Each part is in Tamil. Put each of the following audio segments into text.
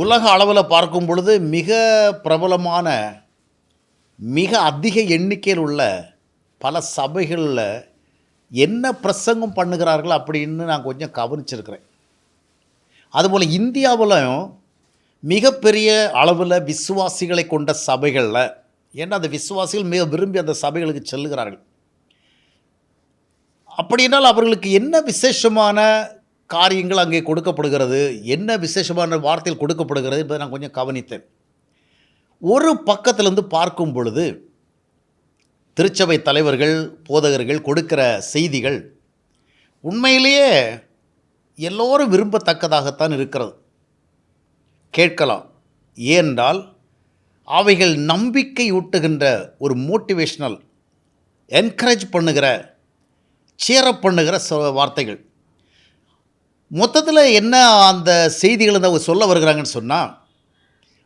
உலக அளவில் பார்க்கும் பொழுது மிக பிரபலமான மிக அதிக எண்ணிக்கையில் உள்ள பல சபைகளில் என்ன பிரசங்கம் பண்ணுகிறார்கள் அப்படின்னு நான் கொஞ்சம் கவனிச்சிருக்கிறேன். அதுபோல் இந்தியாவிலும் மிகப்பெரிய அளவில் விசுவாசிகளை கொண்ட சபைகளில் ஏன்னா அந்த விசுவாசிகள் மிக விரும்பி அந்த சபைகளுக்கு செல்லுகிறார்கள். அப்படின்னால் அவர்களுக்கு என்ன விசேஷமான காரியங்கள் அங்கே கொடுக்கப்படுகிறது என்ன விசேஷமான வார்த்தையில் கொடுக்கப்படுகிறது என்பதை நான் கொஞ்சம் கவனித்தேன். ஒரு பக்கத்திலிருந்து பார்க்கும் பொழுது திருச்சபை தலைவர்கள் போதகர்கள் கொடுக்கிற செய்திகள் உண்மையிலேயே எல்லோரும் விரும்பத்தக்கதாகத்தான் இருக்கிறது. கேட்கலாம் ஏனென்றால் அவைகள் நம்பிக்கை ஊட்டுகின்ற ஒரு மோட்டிவேஷ்னல் என்கரேஜ் பண்ணுகிற சேரப் பண்ணுகிற சொ- வார்த்தைகள். மொத்தத்தில் என்ன அந்த செய்திகள் அவங்க சொல்ல வருகிறாங்கன்னு சொன்னால்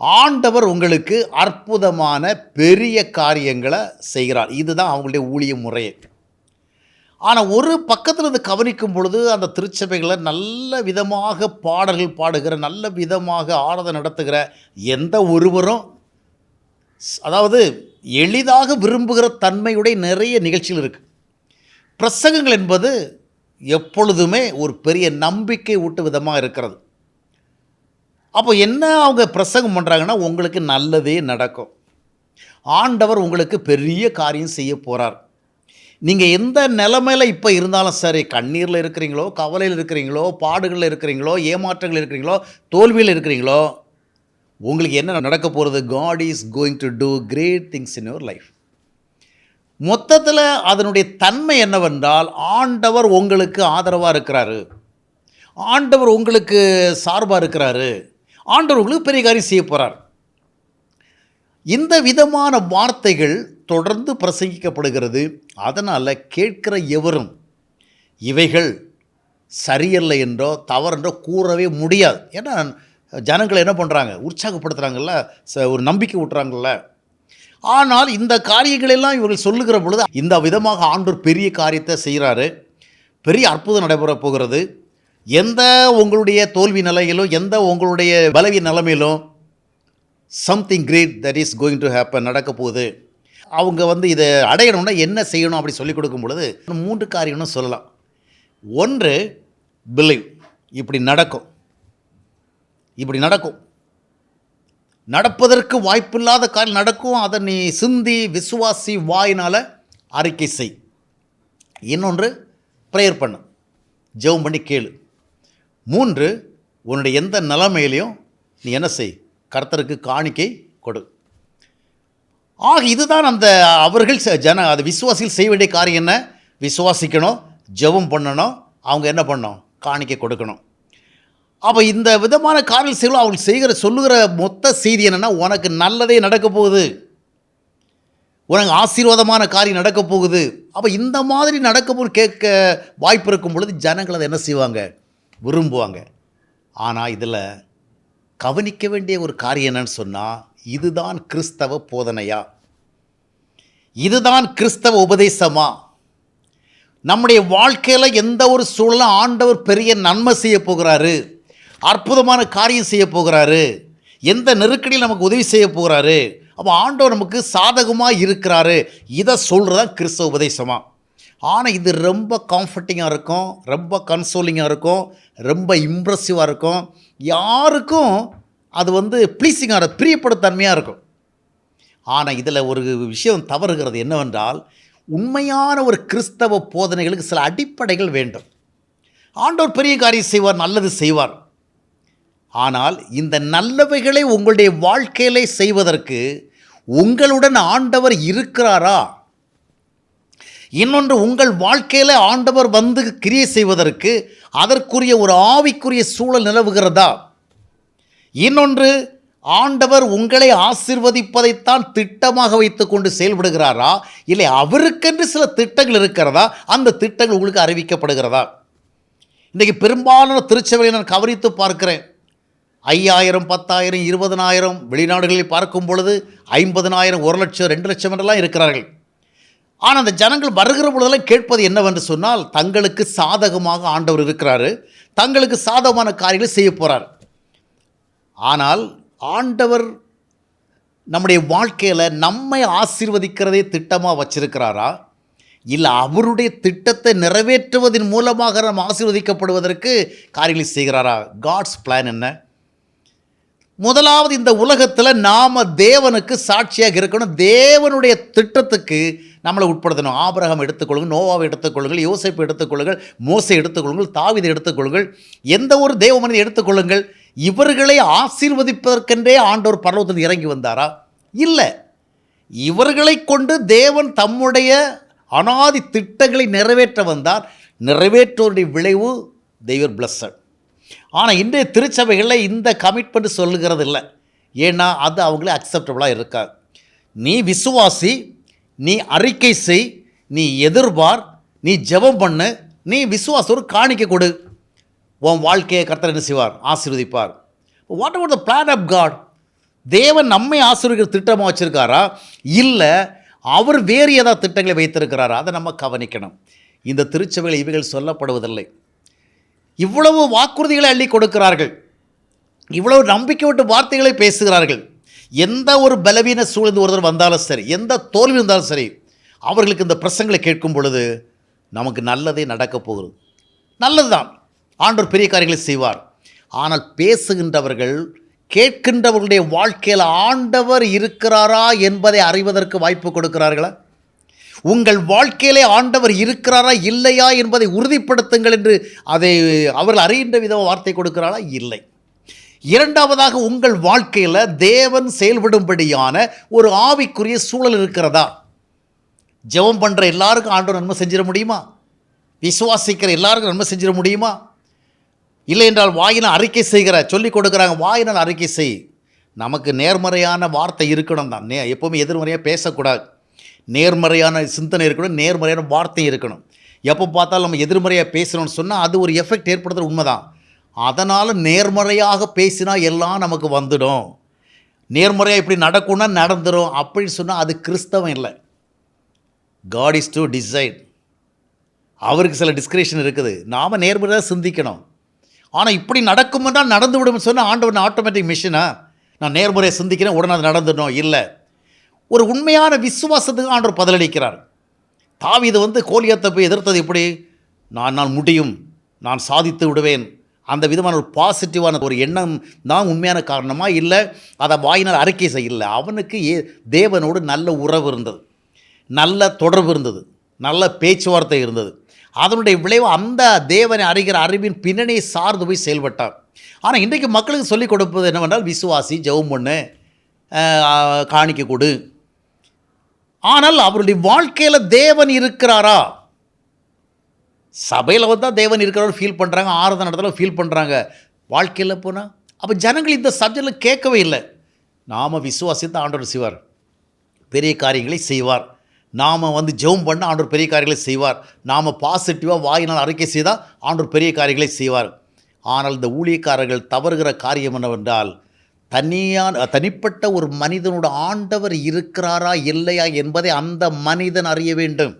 ஆண்டவர் உங்களுக்கு அற்புதமான பெரிய காரியங்களை செய்கிறார். இதுதான் அவங்களுடைய ஊழிய முறையே. ஆனால் ஒரு பக்கத்தில் இருந்து கவனிக்கும் பொழுது அந்த திருச்சபைகளை நல்ல விதமாக பாடல்கள் பாடுகிற நல்ல விதமாக ஆராதனை நடத்துகிற எந்த ஒருவரும் அதாவது எளிதாக விரும்புகிற தன்மையுடைய நிறைய நிகழ்ச்சிகள் இருக்குது பிரசங்கங்கள் என்பது எப்பொழுதுமே ஒரு பெரிய நம்பிக்கை ஊட்டு விதமாக இருக்கிறது. அப்போ என்ன அவங்க பிரசங்கம் பண்ணுறாங்கன்னா உங்களுக்கு நல்லதே நடக்கும். ஆண்டவர் உங்களுக்கு பெரிய காரியம் செய்ய போகிறார் நீங்கள் எந்த நிலமையில் இப்போ இருந்தாலும் சரி கண்ணீரில் இருக்கிறீங்களோ கவலையில் இருக்கிறீங்களோ பாடுகளில் இருக்கிறீங்களோ ஏமாற்றங்கள் இருக்கிறீங்களோ தோல்வியில் இருக்கிறீங்களோ உங்களுக்கு என்ன நடக்க போகிறது God is going to do great things in your life மொத்தத்தில் அதனுடைய தன்மை என்னவென்றால் ஆண்டவர் உங்களுக்கு ஆதரவாக இருக்கிறாரு. ஆண்டவர் உங்களுக்கு சார்பாக இருக்கிறாரு. ஆண்டவர் உங்களுக்கு பெரிய காரியம் செய்ய போகிறார் இந்த விதமான வார்த்தைகள் தொடர்ந்து பிரசங்கிக்கப்படுகிறது. அதனால் கேட்கிற எவரும் இவைகள் சரியல்ல என்றோ தவறென்றோ கூறவே முடியாது. ஏன்னா ஜனங்களை என்ன பண்ணுறாங்க உற்சாகப்படுத்துகிறாங்கல்ல ச- ஒரு நம்பிக்கை விட்டுறாங்கல்ல ஆனால் இந்த காரியங்களெல்லாம் இவர்கள் சொல்லுகிற பொழுது இந்த விதமாக ஆண்டோர் பெரிய காரியத்தை செய்கிறாரு. பெரிய அற்புதம் நடைபெற போகிறது. எந்த உங்களுடைய தோல்வி நிலையிலும் எந்த உங்களுடைய பலவீன நிலைமையிலும் something great that is going to happen நடக்க போகுது. அவங்க வந்து இதை அடையணும்னா என்ன செய்யணும் அப்படி சொல்லிக் கொடுக்கும் பொழுது மூன்று காரியம்னு சொல்லலாம். ஒன்று பிலீவ் இப்படி நடக்கும். இப்படி நடக்கும். நடப்பதற்கு வாய்ப்பில்லாத காரியம் நடக்கும். அதை நீ சிந்தி விசுவாசி வாயினால் அறிக்கை செய். இன்னொன்று ப்ரேயர் பண்ணு. ஜெபம் பண்ணி கேளு. மூன்று உன்னுடைய எந்த நிலைமையிலையும் நீ என்ன செய்? கர்த்தருக்கு காணிக்கை கொடு. ஆக இதுதான் அந்த அவர்கள் ஜன அது விசுவாசிகள் செய்ய வேண்டிய காரியம் என்ன? விசுவாசிக்கணும் ஜெபம் பண்ணணும். அவங்க என்ன பண்ணணும்? காணிக்கை கொடுக்கணும். அப்போ இந்த விதமான காரியங்கள் செய்யலாம் அவள் செய்கிற சொல்லுகிற மொத்த செய்தி என்னென்னா உனக்கு நல்லதே நடக்க போகுது. உனக்கு ஆசீர்வாதமான காரியம் நடக்க போகுது. அப்போ இந்த மாதிரி நடக்க போது கேட்க வாய்ப்பு இருக்கும் பொழுது ஜனங்கள் அதை என்ன செய்வாங்க? விரும்புவாங்க. ஆனால் இதில் கவனிக்க வேண்டிய ஒரு காரியம் என்னன்னு சொன்னால் இதுதான் கிறிஸ்தவ போதனையா? இதுதான் கிறிஸ்தவ உபதேசமா? நம்முடைய வாழ்க்கையில் எந்த ஒரு சூழலும் ஆண்டவர் பெரிய நன்மை செய்ய போகிறாரு? அற்புதமான காரியம் செய்ய போகிறாரு. எந்த நெருக்கடியில் நமக்கு உதவி செய்ய போகிறாரு. அப்போ ஆண்டவர் நமக்கு சாதகமாக இருக்கிறாரு. இதை சொல்கிறது தான் கிறிஸ்தவ உபதேசமாக ஆனால் இது ரொம்ப கம்ஃபர்டிங்காக இருக்கும். ரொம்ப கன்சோலிங்காக இருக்கும். ரொம்ப இம்ப்ரெசிவாக இருக்கும். யாருக்கும் அது வந்து ப்ளீஸிங்காக பிரியப்படுத்தன்மையாக இருக்கும். ஆனால் இதில் ஒரு விஷயம் தவறுகிறது என்னவென்றால் உண்மையான ஒரு கிறிஸ்தவ போதனைகளுக்கு சில அடிப்படைகள் வேண்டும். ஆண்டவர் பெரிய காரியம் செய்வார் நல்லது செய்வார். ஆனால் இந்த நல்லவைகளை உங்களுடைய வாழ்க்கையிலே செய்வதற்கு உங்களுடன் ஆண்டவர் இருக்கிறாரா? இன்னொன்று உங்கள் வாழ்க்கையில் ஆண்டவர் வந்து கிரியை செய்வதற்கு அதற்குரிய ஒரு ஆவிக்குரிய சூழல் நிலவுகிறதா? இன்னொன்று ஆண்டவர் உங்களை ஆசிர்வதிப்பதைத்தான் திட்டமாக வைத்துக்கொண்டு செயல்படுகிறாரா? இல்லை அவருக்கென்று சில திட்டங்கள் இருக்கிறதா? அந்த திட்டங்கள் உங்களுக்கு அறிவிக்கப்படுகிறதா? இன்றைக்கி பெரும்பாலான திருச்சபையை நான் கவனித்து பார்க்கிறேன். ஐயாயிரம் பத்தாயிரம் இருபதனாயிரம் வெளிநாடுகளில் பார்க்கும் பொழுது ஐம்பதனாயிரம் ஒரு லட்சம் ரெண்டு லட்சம் என்றெல்லாம் இருக்கிறார்கள். ஆனால் அந்த ஜனங்கள் வருகிற பொழுதெல்லாம் கேட்பது என்னவென்று சொன்னால் தங்களுக்கு சாதகமாக ஆண்டவர் இருக்கிறாரு. தங்களுக்கு சாதகமான காரியங்களை செய்ய போகிறார் ஆனால் ஆண்டவர் நம்முடைய வாழ்க்கையில் நம்மை ஆசீர்வதிக்கிறதே திட்டமாக வச்சிருக்கிறாரா? இல்லை அவருடைய திட்டத்தை நிறைவேற்றுவதன் மூலமாக நம்ம ஆசீர்வதிக்கப்படுவதற்கு காரியங்களை செய்கிறாரா? காட்ஸ் பிளான் என்ன? முதலாவது இந்த உலகத்தில் நாம் தேவனுக்கு சாட்சியாக இருக்கணும். தேவனுடைய திட்டத்துக்கு நம்மளை உட்படுத்தணும். ஆபிரகம் எடுத்துக்கொள்ளுங்கள் நோவாவை எடுத்துக்கொள்ளுங்கள் யோசிப்பை எடுத்துக்கொள்ளுங்கள் மோசை எடுத்துக்கொள்ளுங்கள் தாவிதை எடுத்துக்கொள்ளுங்கள். எந்த ஒரு தேவ மனிதன் எடுத்துக்கொள்ளுங்கள். இவர்களை ஆசீர்வதிப்பதற்கென்றே ஆண்டோர் பர்வத்தில் இறங்கி வந்தாரா? இல்லை. இவர்களை கொண்டு தேவன் தம்முடைய அனாதி திட்டங்களை நிறைவேற்ற வந்தார். நிறைவேற்றோருடைய விளைவு தெய்வர் பிளஸ்ஸட் ஆனால் இன்றைய திருச்சபைகளில் இந்த கமிட்மெண்ட் சொல்லுகிறது இல்லை ஏன்னா அது அவங்களே அக்செப்டபுளாக இருக்காது நீ விசுவாசி நீ அறிக்கை செய் நீ எதிர்பார் நீ ஜெபம் பண்ணு நீ விசுவாச ஒரு காணிக்க கொடு. உன் வாழ்க்கையை கர்த்தர் என்ன செய்வார்? ஆசீர்வதிப்பார். வாட் அவர் த பிளான் ஆஃப் காட் தேவன் நம்மை ஆசீர்வதிக்கிற திட்டமாக வச்சுருக்காரா? இல்லை அவர் வேறு ஏதாவது திட்டங்களை வைத்திருக்கிறாரா? அதை நம்ம கவனிக்கணும். இந்த திருச்சபையில் இவைகள் சொல்லப்படுவதில்லை. இவ்வளவு வாக்குறுதிகளை அள்ளி கொடுக்கிறார்கள். இவ்வளவு நம்பிக்கை விட்டு வார்த்தைகளை பேசுகிறார்கள். எந்த ஒரு பலவீன சூழ்ந்து ஒருத்தர் வந்தாலும் சரி எந்த தோல்வி இருந்தாலும் சரி அவர்களுக்கு இந்த பிரசங்களை கேட்கும் பொழுது நமக்கு நல்லதே நடக்கப் போகிறது. நல்லதுதான். ஆண்டோர் பெரிய காரியங்களை செய்வார். ஆனால் பேசுகின்றவர்கள் கேட்கின்றவர்களுடைய வாழ்க்கையில் ஆண்டவர் இருக்கிறாரா என்பதை அறிவதற்கு வாய்ப்பு கொடுக்கிறார்களா? உங்கள் வாழ்க்கையிலே ஆண்டவர் இருக்கிறாரா இல்லையா என்பதை உறுதிப்படுத்துங்கள் என்று அதை அவர்கள் அறிகின்ற விதமாக வார்த்தை கொடுக்கிறாரா? இல்லை. இரண்டாவதாக உங்கள் வாழ்க்கையில் தேவன் செயல்படும்படியான ஒரு ஆவிக்குரிய சூழல் இருக்கிறதா? ஜெபம் பண்ணுற எல்லாருக்கும் ஆண்டவர் நன்மை செஞ்சிட முடியுமா? விசுவாசிக்கிற எல்லாருக்கும் நன்மை செஞ்சிட முடியுமா? இல்லை என்றால் வாயினால் அறிக்கை செய்கிற சொல்லி கொடுக்குறாங்க வாயினால் அறிக்கை செய். நமக்கு நேர்மறையான வார்த்தை இருக்கணும் தான் நே எப்போவுமே எதிர்மறையாக பேசக்கூடாது. நேர்மறையான சிந்தனை இருக்கணும் நேர்மறையான வார்த்தை இருக்கணும். எப்போ பார்த்தாலும் நம்ம எதிர்மறையாக பேசணும்னு சொன்னால் அது ஒரு எஃபெக்ட் ஏற்படுத்துகிற உண்மைதான். அதனால் நேர்மறையாக பேசினா எல்லாம் நமக்கு வந்துடும். நேர்மறையாக இப்படி நடக்கும்னா நடந்துடும் அப்படின்னு சொன்னால் அது கிறிஸ்தவம் இல்லை. காட் இஸ் டு டிசைட் அவருக்கு சில டிஸ்கிரிப்ஷன் இருக்குது. நாம் நேர்மறையாக சிந்திக்கணும். ஆனால் இப்படி நடக்கும்னா நடந்து விடும் சொன்னால் ஆண்டவன் ஆட்டோமேட்டிக் மிஷினா நான் நேர்முறையை சிந்திக்கிறேன் உடனே அது நடந்துடணும். இல்லை. ஒரு உண்மையான விசுவாசத்துக்கு ஆண்டவர் பதிலளிக்கிறார். தாவீது வந்து கோலியத்தை போய் எதிர்த்தது எப்படி? நான் நான் முடியும். நான் சாதித்து விடுவேன். அந்த விதமான ஒரு பாசிட்டிவான ஒரு எண்ணம் தான் உண்மையான காரணமாக இல்லை அதை வாயினால் அறிக்கை செய்யல அவனுக்கு ஏ தேவனோடு நல்ல உறவு இருந்தது. நல்ல தொடர்பு இருந்தது. நல்ல பேச்சுவார்த்தை இருந்தது. அதனுடைய விளைவு அந்த தேவனை அறிகிற அறிவின் பின்னணியை சார்ந்து போய் செயல்பட்டார். ஆனால் இன்றைக்கு மக்களுக்கு சொல்லிக் கொடுப்பது என்னவென்றால் விசுவாசி ஜெபம் பண்ணு அஹ், கொடு ஆனால் அவருடைய வாழ்க்கையில் தேவன் இருக்கிறாரா? சபையில் வந்தால் தேவன் இருக்கிறவர் ஃபீல் பண்ணுறாங்க ஆறுதல் நடத்தல ஃபீல் பண்ணுறாங்க வாழ்க்கையில் போனால் அப்போ ஜனங்கள் இந்த சப்ஜெக்டில் கேட்கவே இல்லை. நாம் விசுவாசித்து ஆண்டவர் செய்வார். பெரிய காரியங்களை செய்வார். நாம் வந்து ஜெபம் பண்ண ஆண்டவர் பெரிய காரியங்களை செய்வார். நாம் பாசிட்டிவாக வாயினால் அறிக்கை செய்தால் ஆண்டவர் பெரிய காரியங்களை செய்வார். ஆனால் இந்த ஊழியக்காரர்கள் தவறுகிற காரியம் என்னவென்றால் தனியான தனிப்பட்ட ஒரு மனிதனோட ஆண்டவர் இருக்கிறாரா இல்லையா என்பதை அந்த மனிதன் அறிய வேண்டும்.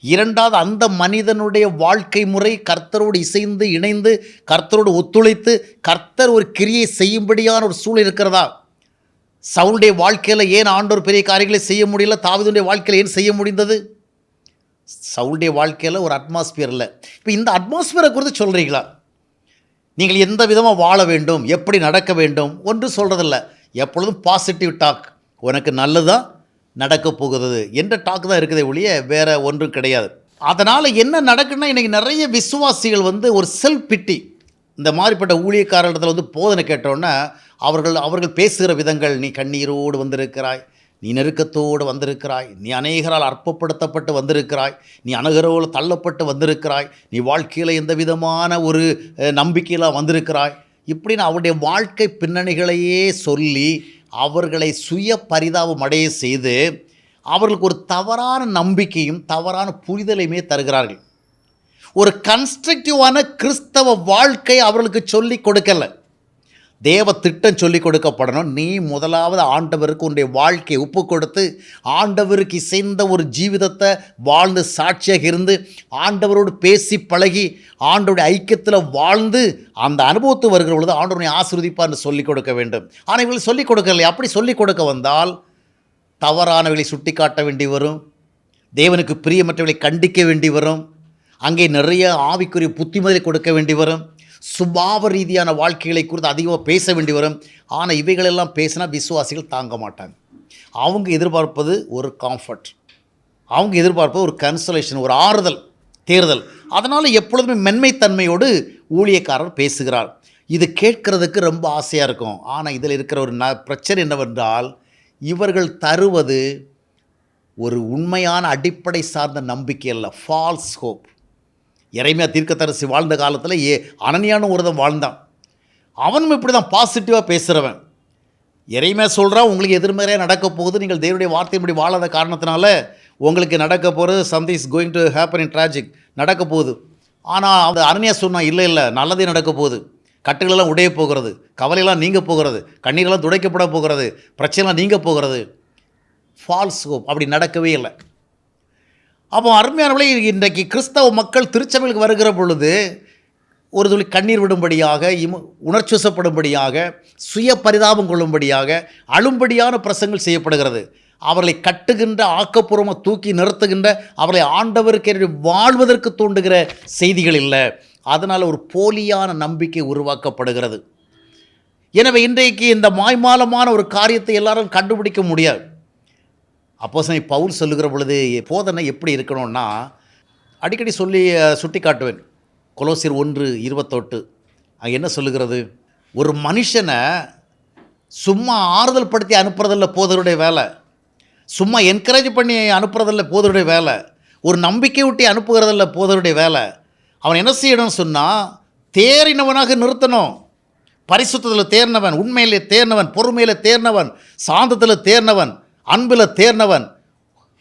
இரண்டாவது அந்த மனிதனுடைய வாழ்க்கை முறை கர்த்தரோடு இசைந்து இணைந்து கர்த்தரோடு ஒத்துழைத்து கர்த்தர் ஒரு கிரியை செய்யும்படியான ஒரு சூழல் இருக்கிறதா? சவுளுடைய வாழ்க்கையில் ஏன் ஆண்டோர் பெரிய காரியங்களை செய்ய முடியல? தாவீதுடைய வாழ்க்கையில் ஏன் செய்ய முடிந்தது? சவுளுடைய வாழ்க்கையில் ஒரு அட்மாஸ்பியர் இல்லை இப்போ இந்த அட்மாஸ்பியரை குறித்து சொல்கிறீங்களா நீங்கள் எந்த விதமாக வாழ வேண்டும் எப்படி நடக்க வேண்டும் ஒன்று சொல்கிறதில்ல எப்பொழுதும் பாசிட்டிவ் டாக் உனக்கு நல்லதாக நடக்கப் போகுது என்ற டாக் தான் இருக்குதே ஒழிய வேறு ஒன்றும் கிடையாது. அதனால் என்ன நடக்குன்னா இன்றைக்கி நிறைய விசுவாசிகள் வந்து ஒரு செல்ஃப் பிட்டி இந்த மாதிரிப்பட்ட ஊழியக்காரர்களிடத்தில் வந்து போதனை கேட்டோன்னே அவர்கள் அவர்கள் பேசுகிற விதங்கள் நீ கண்ணீரோடு வந்திருக்கிறாய் நீ நெருக்கத்தோடு வந்திருக்கிறாய். நீ அநேகரால் அற்பப்படுத்தப்பட்டு வந்திருக்கிறாய். நீ அணுகரோடு தள்ளப்பட்டு வந்திருக்கிறாய். நீ வாழ்க்கையில் எந்த விதமான ஒரு நம்பிக்கையெல்லாம் நம்பிக்கையில் வந்திருக்கிறாய். இப்படின்னு அவருடைய வாழ்க்கை பின்னணிகளையே சொல்லி அவர்களை சுய பரிதாபம் அடைய செய்து அவர்களுக்கு ஒரு தவறான நம்பிக்கையும் தவறான புரிதலையுமே தருகிறார்கள். ஒரு கன்ஸ்ட்ரக்டிவான கிறிஸ்தவ வாழ்க்கை அவர்களுக்கு சொல்லி கொடுக்கல. தேவ திட்டம் சொல்லிக் கொடுக்கப்படணும். நீ முதலாவது ஆண்டவருக்கு உன்னுடைய வாழ்க்கையை ஒப்பு கொடுத்து ஆண்டவருக்கு இசைந்த ஒரு ஜீவிதத்தை வாழ்ந்து சாட்சியாக இருந்து ஆண்டவரோடு பேசி பழகி ஆண்டவருடைய ஐக்கியத்தில் வாழ்ந்து அந்த அனுபவத்து வருகிற பொழுது ஆண்டவனை ஆசிர்வதிப்பார்னு சொல்லிக் கொடுக்க வேண்டும். ஆனால் இவர்கள் சொல்லிக் கொடுக்கலையே அப்படி சொல்லிக் கொடுக்க வந்தால் தவறானவர்களை சுட்டி காட்ட வேண்டி வரும். தேவனுக்கு பிரியமற்றவர்களை கண்டிக்க வேண்டி வரும். அங்கே நிறைய ஆவிக்குரிய புத்திமதிலை கொடுக்க வேண்டி வரும். சுபாவ ரீதியான வாழ்க்கைகளை குறித்து அதிகமாக பேச வேண்டி வரும். ஆனால் இவைகளெல்லாம் பேசினா விசுவாசிகள் தாங்க மாட்டாங்க. அவங்க எதிர்பார்ப்பது ஒரு காம்ஃபர்ட் அவங்க எதிர்பார்ப்பது ஒரு கன்சலேஷன் ஒரு ஆறுதல் தேர்தல் அதனால் எப்பொழுதுமே மென்மைத்தன்மையோடு ஊழியக்காரர் பேசுகிறார். இது கேட்கறதுக்கு ரொம்ப ஆசையாக இருக்கும். ஆனால் இதில் இருக்கிற ஒரு ந பிரச்சனை என்னவென்றால் இவர்கள் தருவது ஒரு உண்மையான அடிப்படை சார்ந்த நம்பிக்கை அல்ல ஃபால்ஸ் ஹோப் இறைமையா தீர்க்கத்தரசி வாழ்ந்த காலத்தில் ஏ அனனியான உரதம் வாழ்ந்தான். அவனும் இப்படி தான் பாசிட்டிவாக பேசுகிறவன் இறைமையாக சொல்கிறான் உங்களுக்கு எதிர்மறையாக நடக்க போகுது. நீங்கள் தேவனுடைய வார்த்தையின்படி வாழாத காரணத்தினால உங்களுக்கு நடக்க போகிறது something is going to happen in tragic நடக்க போகுது. ஆனால் அந்த அனனியா சொன்னான் இல்லை இல்லை நல்லதே நடக்க போகுது. கட்டுகளெல்லாம் உடைய போகிறது. கவலையெல்லாம் நீங்க போகிறது. கண்ணீரெல்லாம் துடைக்கப்பட போகிறது. பிரச்சனைலாம் நீங்க போகிறது. ஃபால்ஸ் ஹோப் அப்படி நடக்கவே இல்லை. அப்போ அருமையானவளை இன்றைக்கு கிறிஸ்தவ மக்கள் திருச்சபைகளுக்கு வருகிற பொழுது ஒரு துளி கண்ணீர் விடும்படியாக இம உணர்ச்சிவசப்படும்படியாக சுய பரிதாபம் கொள்ளும்படியாக அழும்படியான பிரசங்கள் செய்யப்படுகிறது. அவர்களை கட்டுகின்ற ஆக்கப்பூர்வமாக தூக்கி நிறுத்துகின்ற அவர்களை ஆண்டவருக்கு வாழ்வதற்கு தூண்டுகிற செய்திகள் இல்லை. அதனால் ஒரு போலியான நம்பிக்கை உருவாக்கப்படுகிறது. எனவே இன்றைக்கு இந்த மாய்மாலமான ஒரு காரியத்தை எல்லாரும் கண்டுபிடிக்க முடியாது. அப்போ பவுல் சொல்லுகிற பொழுது போதனை எப்படி இருக்கணும்னா அடிக்கடி சொல்லி சுட்டி காட்டுவேன் கொலோசியர் ஒன்று இருபத்தொட்டு. அங்கே என்ன சொல்லுகிறது? ஒரு மனுஷனை சும்மா ஆறுதல் படுத்தி அனுப்புறதில்ல போதருடைய வேலை. சும்மா என்கரேஜ் பண்ணி அனுப்புறதில்ல போதருடைய வேலை. ஒரு நம்பிக்கை ஊட்டி அனுப்புகிறதில்ல போதருடைய வேலை. அவன் என்ன செய்யணும்னு சொன்னால் தேறினவனாக நிறுத்தணும். பரிசுத்தத்தில் தேர்னவன் உண்மையிலே தேர்னவன் பொறுமையில் தேர்னவன் சாந்தத்தில் தேர்னவன் அன்பில் தேர்னவன்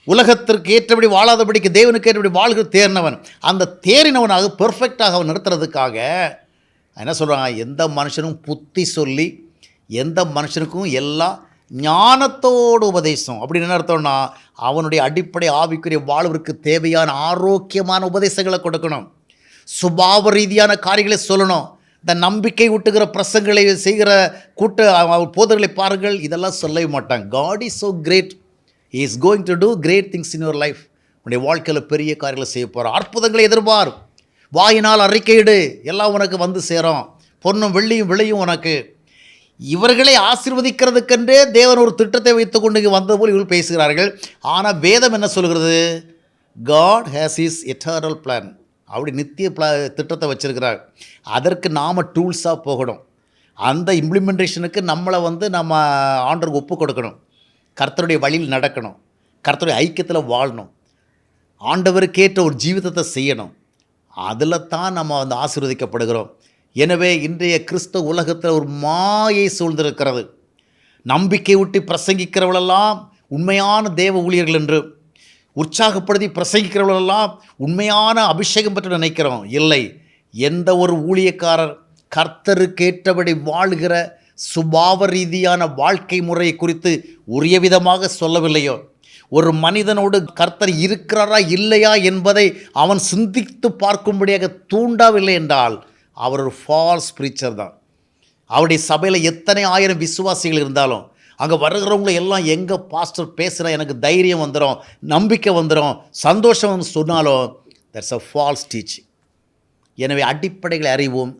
உலகத்திற்கு ஏற்றபடி வாழாதபடிக்கு தேவனுக்கு ஏற்றபடி வாழ்கிற தேர்னவன் அந்த தேறினவனாக பெர்ஃபெக்டாக அவன் நிறுத்துறதுக்காக என்ன சொல்கிறாங்க எந்த மனுஷனும் புத்தி சொல்லி எந்த மனுஷனுக்கும் எல்லாம் ஞானத்தோடு உபதேசம். அப்படின்னு என்ன அர்த்தம்னா அவனுடைய அடிப்படை ஆவிக்குரிய வாழ்விற்கு தேவையான ஆரோக்கியமான உபதேசங்களை கொடுக்கணும். சுபாவ ரீதியான காரியங்களை சொல்லணும். இந்த நம்பிக்கை ஊட்டுகிற பிரசங்களை செய்கிற கூட்ட போதர்களை பாருங்கள் இதெல்லாம் சொல்லவே மாட்டாங்க. God is so great is going to do great things in your life உன்னுடைய வாழ்க்கையில் பெரிய காரியங்களை செய்ய போகிறார் அற்புதங்களை எதிர்பார். வாயினால் அறிக்கையிடு. எல்லாம் உனக்கு வந்து சேரும். பொண்ணும் வெள்ளியும் விளையும் உனக்கு. இவர்களை ஆசீர்வதிக்கிறதுக்கென்றே தேவன் ஒரு திட்டத்தை வைத்து கொண்டு இங்கே வந்தது போல் இவர்கள் பேசுகிறார்கள். ஆனால் வேதம் என்ன சொல்கிறது? God has is eternal plan அப்படி நித்திய பிளா திட்டத்தை வச்சுருக்கிறாங்க அதற்கு நாம் டூல்ஸாக போகணும். அந்த இம்ப்ளிமெண்டேஷனுக்கு நம்மளை வந்து நம்ம ஆண்டருக்கு ஒப்பு கொடுக்கணும். கர்த்தருடைய வழியில் நடக்கணும். கர்த்தருடைய ஐக்கியத்தில் வாழணும். ஆண்டவருக்கேற்ற ஒரு ஜீவிதத்தை செய்யணும். அதில் தான் நம்ம வந்து ஆசீர்வதிக்கப்படுகிறோம். எனவே இன்றைய கிறிஸ்தவ உலகத்தில் ஒரு மாயை சூழ்ந்திருக்கிறது. நம்பிக்கை விட்டு பிரசங்கிக்கிறவளெல்லாம் உண்மையான தேவ ஊழியர்கள் என்று. உற்சாகப்படுத்தி பிரசங்கிக்கிறவர்களெல்லாம் உண்மையான அபிஷேகம் பற்றி நினைக்கிறோம். இல்லை எந்த ஒரு ஊழியக்காரர் கர்த்தருக்கேற்றபடி வாழ்கிற சுபாவ ரீதியான வாழ்க்கை முறையை குறித்து உரிய விதமாக சொல்லவில்லையோ? ஒரு மனிதனோடு கர்த்தர் இருக்கிறாரா இல்லையா என்பதை அவன் சிந்தித்து பார்க்கும்படியாக தூண்டவில்லை என்றால் அவர் ஒரு ஃபால்ஸ் ப்ரீச்சர் தான். அவருடைய சபையில் எத்தனை ஆயிரம் விசுவாசிகள் இருந்தாலும் அங்கே வருகிறவங்கள எல்லாம் எங்கே பாஸ்டர் பேசுகிற எனக்கு தைரியம் வந்துடும் நம்பிக்கை வந்துடும் சந்தோஷம் வந்து சொன்னாலும் தட்ஸ் அ ஃபால்ஸ் டீச்சிங் எனவே அடிப்படைகளை அறிவோம்.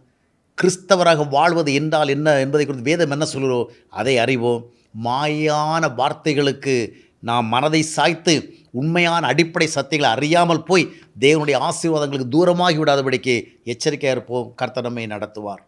கிறிஸ்தவராக வாழ்வது என்றால் என்ன என்பதை குறித்து வேதம் என்ன சொல்கிறோம் அதை அறிவோம். மாயான வார்த்தைகளுக்கு நாம் மனதை சாய்த்து உண்மையான அடிப்படை சத்தியங்களை அறியாமல் போய் தேவனுடைய ஆசீர்வாதங்களுக்கு தூரமாகி விடாதபடிக்கு எச்சரிக்கையாக இருப்போம். கர்த்தனமை நடத்துவார்.